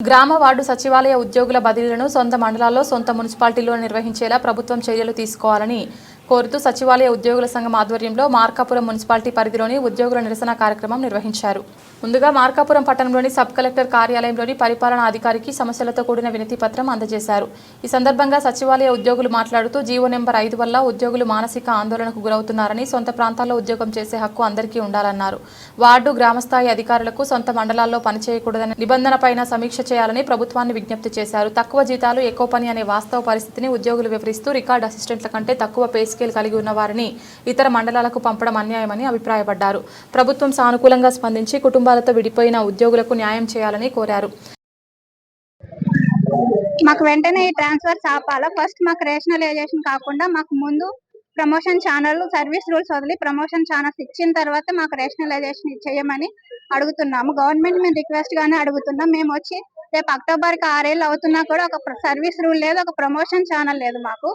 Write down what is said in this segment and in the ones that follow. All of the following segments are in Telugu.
గ్రామ వార్డు సచివాలయ ఉద్యోగుల బదిలీలను సొంత మండలాల్లో సొంత మున్సిపాలిటీలో నిర్వహించేలా ప్రభుత్వం చర్యలు తీసుకోవాలని కోరుతూ సచివాలయ ఉద్యోగుల సంఘం ఆధ్వర్యంలో మార్కాపురం మున్సిపాలిటీ పరిధిలోని ఉద్యోగుల నిరసన కార్యక్రమం నిర్వహించారు. ముందుగా మార్కాపురం పట్టణంలోని సబ్ కలెక్టర్ కార్యాలయంలోని పరిపాలనా అధికారికి సమస్యలతో కూడిన వినతి పత్రం అందజేశారు. ఈ సందర్భంగా సచివాలయ ఉద్యోగులు మాట్లాడుతూ జీవో నెంబర్ ఐదు వల్ల ఉద్యోగులు మానసిక ఆందోళనకు గురవుతున్నారని సొంత ప్రాంతాల్లో ఉద్యోగం చేసే హక్కు అందరికీ ఉండాలన్నారు. వార్డు గ్రామస్థాయి అధికారులకు సొంత మండలాల్లో పనిచేయకూడదనే నిబంధనపైన సమీక్ష చేయాలని ప్రభుత్వాన్ని విజ్ఞప్తి చేశారు. తక్కువ జీతాలు ఎక్కువ పని అనే వాస్తవ పరిస్థితిని ఉద్యోగులు వివరిస్తూ రికార్డ్ అసిస్టెంట్ల కంటే తక్కువ పే స్కేల్ కలిగి ఉన్న వారిని ఇతర మండలాలకు పంపడం అన్యాయమని అభిప్రాయపడ్డారు. ప్రభుత్వం సానుకూలంగా స్పందించి కుటుంబ కుటుంబాలతో విడిపోయిన ఉద్యోగులకు న్యాయం చేయాలని కోరారు. మాకు వెంటనే ఈ ట్రాన్స్ఫర్స్ ఆపాలా? ఫస్ట్ మాకు రేషనలైజేషన్ కాకుండా మాకు ముందు ప్రమోషన్ ఛానల్ సర్వీస్ రూల్స్ వదిలి ప్రమోషన్ ఛానల్స్ ఇచ్చిన తర్వాత మాకు రేషనలైజేషన్ చేయమని అడుగుతున్నాము. గవర్నమెంట్ మేము రిక్వెస్ట్ గానే అడుగుతున్నాం. మేము వచ్చి రేపు అక్టోబర్కి ఆరేళ్ళు అవుతున్నా కూడా ఒక సర్వీస్ రూల్ లేదు ఒక ప్రమోషన్ ఛానల్ లేదు మాకు.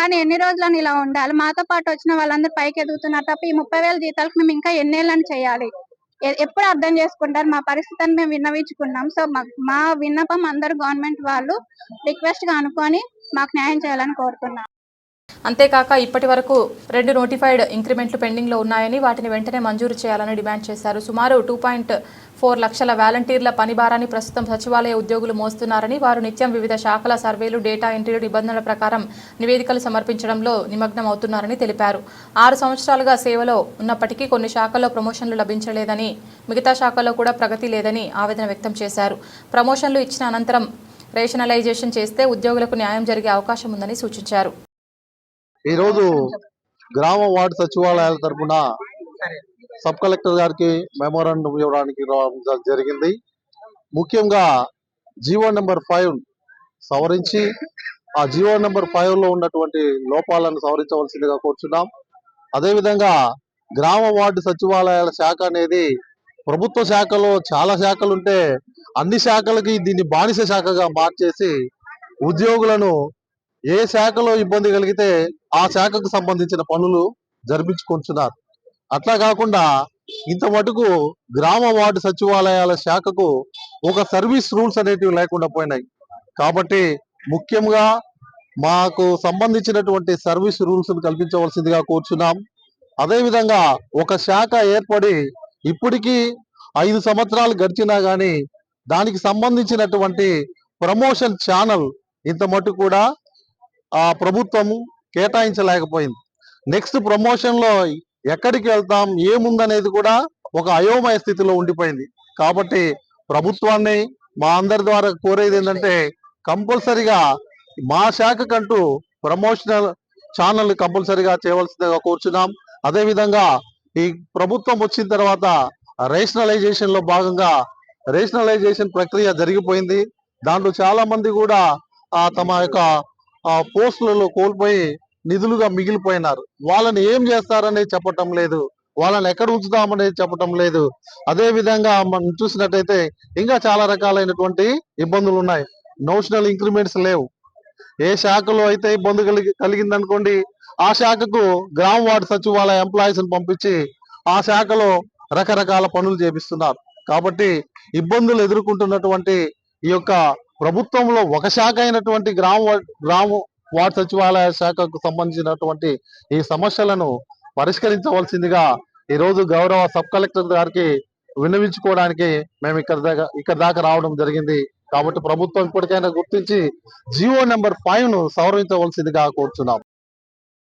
కానీ ఎన్ని రోజులని ఇలా ఉండాలి? మాతో పాటు వచ్చిన వాళ్ళందరూ పైకి ఎదుగుతున్నారు తప్ప ఈ ముప్పై వేల జీతాలకు మేము ఇంకా ఎన్నేళ్ళని చేయాలి? ఎప్పుడు అర్థం చేసుకుంటారు? మా పరిస్థితిని మేము విన్నవించుకున్నాం. సో మా- మా విన్నపం అందరు గవర్నమెంట్ వాళ్ళు రిక్వెస్ట్గా అనుకొని మాకు న్యాయం చేయాలని కోరుతున్నాం అంతేకాక ఇప్పటి వరకు రెండు నోటిఫైడ్ ఇంక్రిమెంట్లు పెండింగ్లో ఉన్నాయని వాటిని వెంటనే మంజూరు చేయాలని డిమాండ్ చేశారు. సుమారు టూ పాయింట్ ఫోర్ లక్షల వాలంటీర్ల పని భారాన్ని ప్రస్తుతం సచివాలయ ఉద్యోగులు మోస్తున్నారని వారు నిత్యం వివిధ శాఖల సర్వేలు డేటా ఎంట్రీలు నిబంధనల ప్రకారం నివేదికలు సమర్పించడంలో నిమగ్నం అవుతున్నారని తెలిపారు. ఆరు సంవత్సరాలుగా సేవలో ఉన్నప్పటికీ కొన్ని శాఖల్లో ప్రమోషన్లు లభించలేదని మిగతా శాఖల్లో కూడా ప్రగతి లేదని ఆవేదన వ్యక్తం చేశారు. ప్రమోషన్లు ఇచ్చిన అనంతరం రేషనలైజేషన్ చేస్తే ఉద్యోగులకు న్యాయం జరిగే అవకాశం ఉందని సూచించారు. ఈరోజు గ్రామ వార్డు సచివాలయాల తరఫున సబ్ కలెక్టర్ గారికి మెమోరాండం ఇవ్వడానికి రావడం జరిగింది. ముఖ్యంగా జీవో నెంబర్ ఫైవ్ సవరించి ఆ జీవో నెంబర్ ఫైవ్లో ఉన్నటువంటి లోపాలను సవరించవలసిందిగా కోరుచున్నాం. అదేవిధంగా గ్రామ వార్డు సచివాలయాల శాఖ అనేది ప్రభుత్వ శాఖలో చాలా శాఖలు ఉంటే అన్ని శాఖలకి దీన్ని బానిస శాఖగా మార్చేసి ఉద్యోగులను ఏ శాఖలో ఇబ్బంది కలిగితే ఆ శాఖకు సంబంధించిన పనులు జరిపించుకుంటున్నారు అట్లా కాకుండా ఇంత మటుకు గ్రామ వార్డు సచివాలయాల శాఖకు ఒక సర్వీస్ రూల్స్ అనేటివి లేకుండా పోయినాయి. కాబట్టి ముఖ్యంగా మాకు సంబంధించినటువంటి సర్వీస్ రూల్స్ కల్పించవలసిందిగా కూర్చున్నాం. అదేవిధంగా ఒక శాఖ ఏర్పడి ఇప్పటికీ ఐదు సంవత్సరాలు గడిచినా కానీ దానికి సంబంధించినటువంటి ప్రమోషన్ ఛానల్ ఇంత మటుకు కూడా ఆ ప్రభుత్వం కేటాయించలేకపోయింది. నెక్స్ట్ ప్రమోషన్లో ఎక్కడికి వెళ్తాం ఏముందనేది కూడా ఒక అయోమయ స్థితిలో ఉండిపోయింది. కాబట్టి ప్రభుత్వాన్ని మా అందరి ద్వారా కోరేది ఏంటంటే కంపల్సరిగా మా శాఖకంటూ ప్రమోషనల్ ఛానల్ కంపల్సరిగా చేయవలసిందిగా కోరుచున్నాం. అదేవిధంగా ఈ ప్రభుత్వం వచ్చిన తర్వాత రేషనలైజేషన్లో భాగంగా రేషనలైజేషన్ ప్రక్రియ జరిగిపోయింది. దాంట్లో చాలా మంది కూడా తమ యొక్క పోస్టులలో కోల్పోయి నిధులుగా మిగిలిపోయినారు. వాళ్ళని ఏం చేస్తారనేది చెప్పటం లేదు. వాళ్ళని ఎక్కడ ఉంచుతామనేది చెప్పటం లేదు. అదే విధంగా మనం చూసినట్టయితే ఇంకా చాలా రకాలైనటువంటి ఇబ్బందులు ఉన్నాయి. నోషనల్ ఇంక్రిమెంట్స్ లేవు. ఏ శాఖలో అయితే ఇబ్బంది కలిగి కలిగిందనుకోండి ఆ శాఖకు గ్రామ వార్డు సచివాలయ ఎంప్లాయీస్ పంపించి ఆ శాఖలో రకరకాల పనులు చేపిస్తున్నారు. కాబట్టి ఇబ్బందులు ఎదుర్కొంటున్నటువంటి ఈ యొక్క ప్రభుత్వంలో ఒక శాఖ అయినటువంటి గ్రామ గ్రామ వార్డు సచివాలయ శాఖకు సంబంధించినటువంటి ఈ సమస్యలను పరిష్కరించవలసిందిగా ఈ రోజు గౌరవ సబ్ కలెక్టర్ గారికి విన్నవించుకోవడానికి మేము ఇక్కడ దాకా ఇక్కడ దాకా రావడం జరిగింది. కాబట్టి ప్రభుత్వం ఇప్పటికైనా గుర్తించి జియో నెంబర్ ఫైవ్ను సవరించవలసిందిగా కోరుచున్నాం.